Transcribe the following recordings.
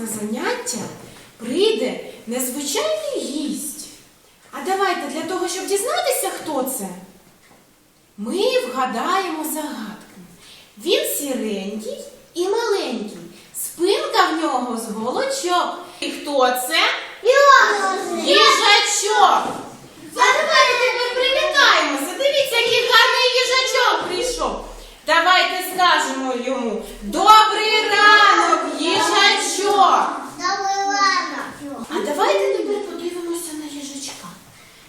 на заняття прийде незвичайний гість. А давайте для того, щоб дізнатися, хто це, ми вгадаємо загадку. Він сіренький і маленький. Спинка в нього з голочок. І хто це? Їжачок! А давайте тепер привітаємося. Дивіться, який гарний їжачок прийшов. Давайте скажемо йому Добрий ранок, їжачок! А давайте тепер подивимося на їжачка.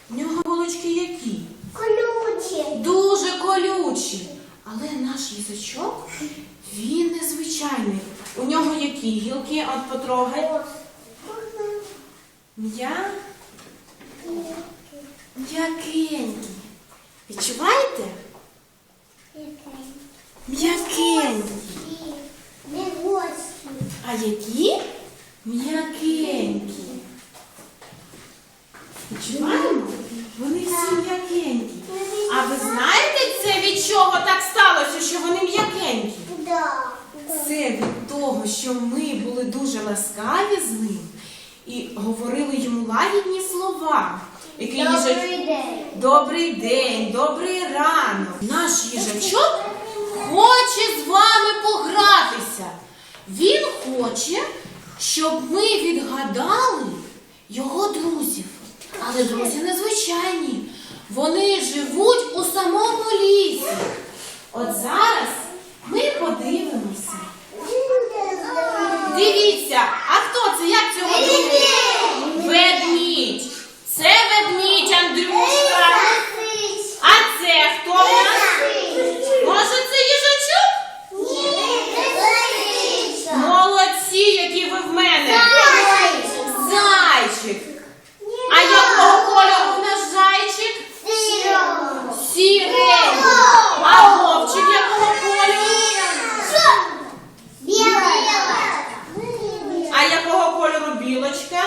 В нього голочки які? Колючі. Дуже колючі. Але наш їжачок, він незвичайний. У нього які гілки, от потрогай. М'я. М'якенькі. Відчуваєте? М'якенькі. А які? М'якенькі. Відчуваємо? Вони всі м'якенькі. А ви знаєте це від чого так сталося, що вони м'якенькі? Це від того, що ми були дуже ласкаві з ним і говорили йому лагідні слова. Які їжак... Добрий день, добрий ранок. Наш їжачок хоче з вами погратися. Він хоче, щоб ми відгадали його друзів. Але друзі незвичайні. Вони живуть у самому лісі. От зараз ми подивимося. Дивіться, а хто це? Як цього звуть? Ведмідь. Це ведмідь, Андрюшка. А це хто в нас? Може, це їжачок? Молодці, які ви в мене. Зайчик. А якого кольору в нас зайчик? Сіренький. А вовчик якого кольору? А якого кольору білочка?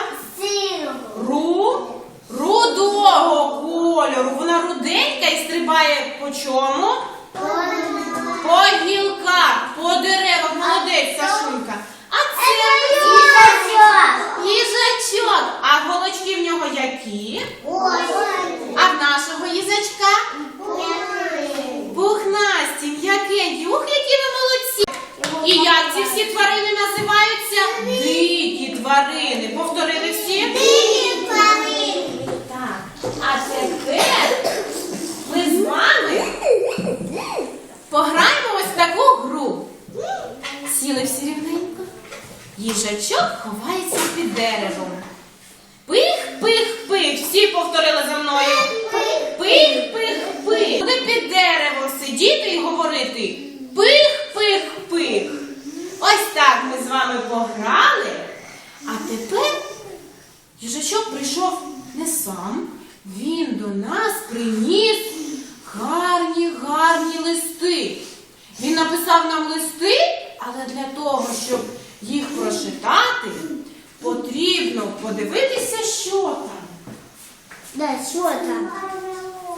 Ру. Рудого кольору. Вона руденька і стрибає по чому? По гілках, по деревах. Молодець, Сашунька. А це їжачок. А голочки в нього які? А в нашого їжачка? Пухнасті, м'якенькі. Ух, які ви молодці. І як ці всі тварини називаються? Дикі тварини. Повторили всі? Так. А тепер ми з вами пограємо ось в таку гру. Сіли всі рівненько. Їжачок ховається під деревом. Пих, пих, пих. Всі повторили за мною. Пих, пих, пих. Буде під деревом сидіти і говорити. Пих, пих, пих. Ось так ми з вами пограли. А тепер їжачок прийшов не сам. Він до нас приніс гарні, гарні листи. Він написав нам листи, але для того, щоб їх прочитати, потрібно подивитися, що там. Да, що там?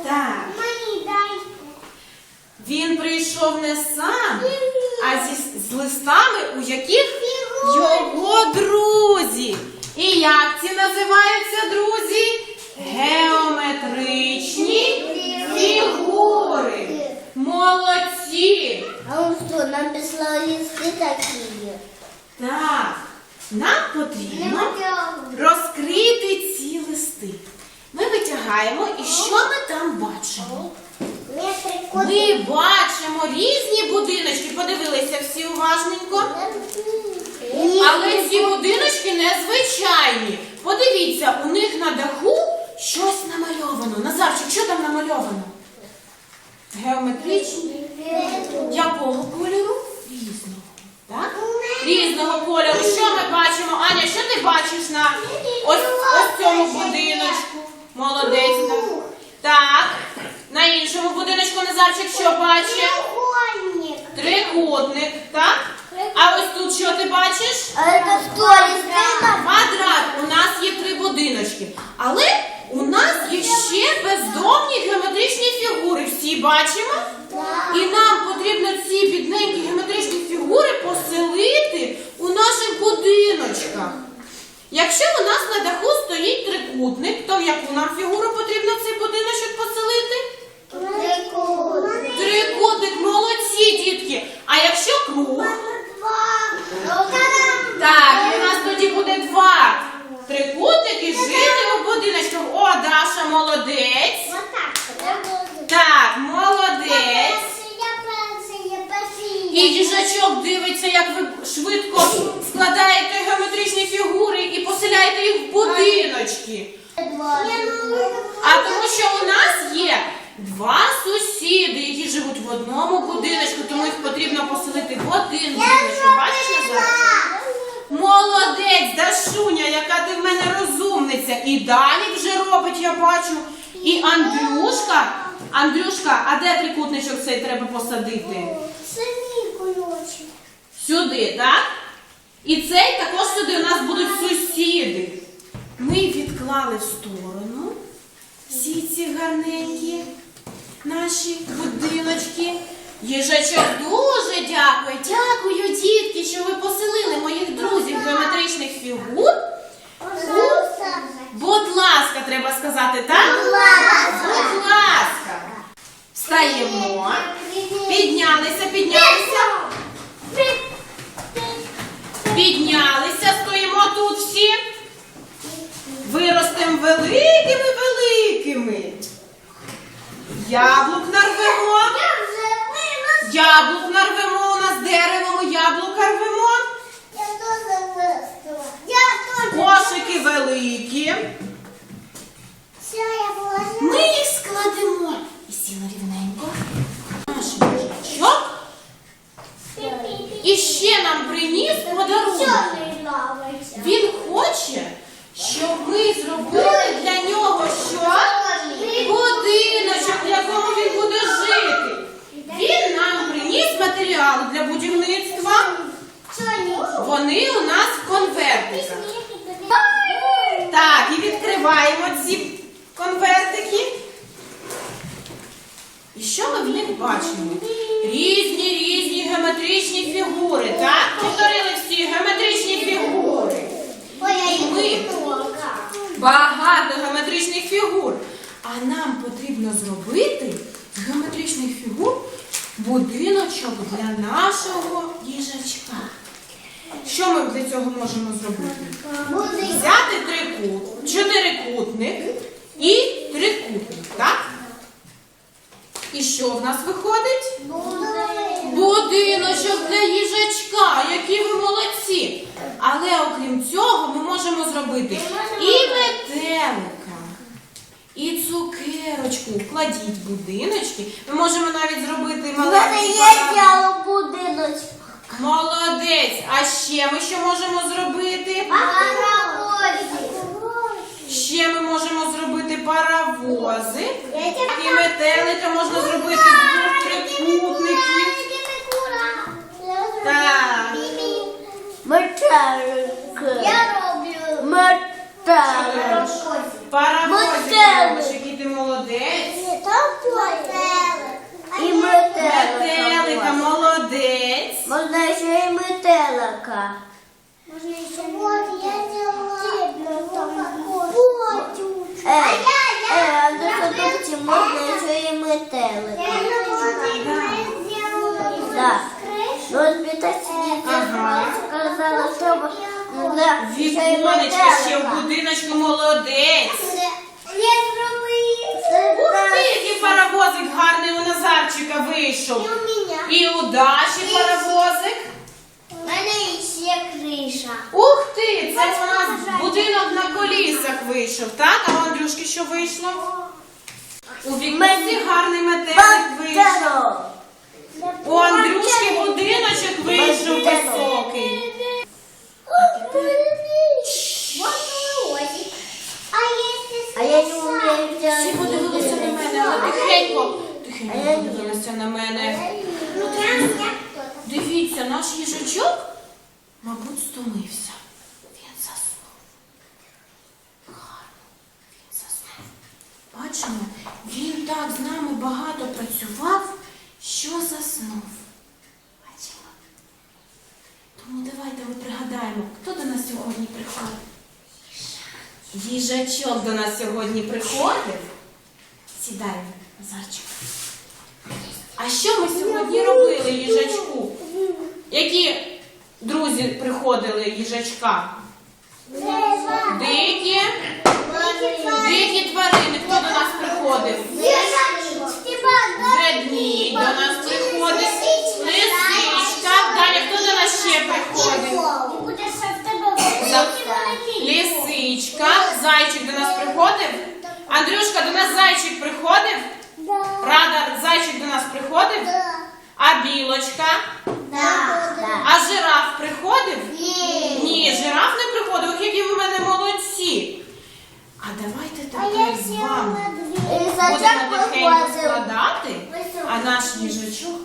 Так, він прийшов не сам, а зі, з листами, у яких його друзі. І як ці називаються друзі? Геометричні фігури. Молодці! А он что, нам прислал листы такие? Так, нам потрібно розкрити ці листи. Ми витягаємо, і що ми там бачимо? Ми бачимо різні будиночки. Подивилися всі уважненько. Але ці будиночки незвичайні. Подивіться, у них на даху щось намальовано. Назарчик, що там намальовано? Геометричні. Якого кольору? Різного. Так? Різного кольору. Що ми бачимо? Аня, що ти бачиш на ось, ось цьому будиночку? Молодець. Так. Так. На іншому будиночку Назарчик що бачить? Трикутник, так? А ось тут що ти бачиш? Квадрат. У нас є три будиночки. Але у нас є ще бездомні геометричні фігури. Всі бачимо? І нам потрібно ці бідненькі геометричні фігури поселити у наших будиночках. Якщо у нас на даху стоїть трикутник, то в яку нам фігуру потрібно в цей будиночок поселити? Трикутник, Трикутник, молодці, дітки. А якщо круг? Так, і у нас тоді буде два трикутники жити у будиночках. О, Даша, молодець. Так, молодець. І їжачок дивиться, як ви швидко складаєте геометричні фігури і їх в будиночки. А тому що у нас є два сусіди, які живуть в одному будиночку, тому їх потрібно поселити в один будиночок. Бачиш Назар? Молодець, Дашуня, яка ти в мене розумниця. І Данік вже робить, я бачу. І Андрюшка. Андрюшка, а де трикутничок цей треба посадити? Сюди, так? І цей також сюди у нас будуть сусіди. Ми відклали в сторону всі ці гарненькі наші будиночки. Їжачок дуже дякую. Дякую, дітки, що ви поселили моїх друзів геометричних фігур. Будь ласка, треба сказати, так? Будь ласка. Встаємо. Піднялися, піднялися. Піднялися, стоїмо тут всі. Виростемо великими великими. Яблук нарвемо. Яблук нарвемо, у нас деревом, яблука рвемо. Кошики великі. Ми їх складемо. І сіли рівненько. Наш їжачок. І ще нам приніс подарунок. Він хоче, щоб ми зробили для нього що? Будиночок, в якому він буде жити. Він нам приніс матеріали для будівництва. Вони у нас в конвертиках. Так, і відкриваємо ці конвертики. І що ми в них бачимо? Різні різні геометричні фігури. Так, повторили всі геометричні фігури. Ми Багато геометричних фігур. А нам потрібно зробити з геометричних фігур будиночок для нашого їжачка. Що ми для цього можемо зробити? Взяти трикут, чотирикутник і трикутник, так? І що в нас виходить? Будиночок для їжачка, які ви молодці. Але окрім цього, ми можемо зробити і метелика, і цукерочку. Кладіть будиночки. Ми можемо навіть зробити маленький парад- Молодець. А ще ми що можемо зробити? Ще ми можемо зробити паровози. І метелика можна зробити з двох трикутників. Так. Метелик. Я роблю. Метелик. Паровозик Метелик. робиш, який ти молодець. І метелика. Метелика, молодець. Можна ще і метелика. Вот я Ей, ей, а до продукції можна ще і метелика. Да. Ну, от Вітасі Ага. сказала, да, Віконечка ще в будиночку молодець. Я зробила. Ух ти, який паровозик гарний у Назарчика вийшов. І у Даші паровозик. У мене ще криша. Ух ти, це у нас будинок на колісах вийшов, так? А у Андрюшки що вийшло? У Вікусі гарний метелик вийшов. У Андрюшки будиночок вийшов високий. А я не умею Всі подивилися на мене, але тихенько. Тихенько подивилися на мене. Дивіться, наш їжачок, Мабуть, стомився. Він заснув. Гарно, він заснув. Бачимо, він так з нами багато працював, що заснув. Бачимо. Тому давайте ми пригадаємо, хто до нас сьогодні приходив. Їжачок до нас сьогодні приходив. Сідай, Зарчик. А що ми сьогодні робили їжачку? Які друзі приходили їжачка? Дикі, дикі тварини. Хто до нас приходив? Ведмідь до нас приходить. Лисичка. Далі хто до нас ще приходить? Лисичка. Зайчик до нас приходив. Андрюшка, до нас зайчик приходив. Радар, зайчик до нас приходив. А білочка. А жираф приходив? Ні, жираф не приходив. Ох, які ви в мене молодці. А давайте тепер з вами будемо складати, а наш їжачок.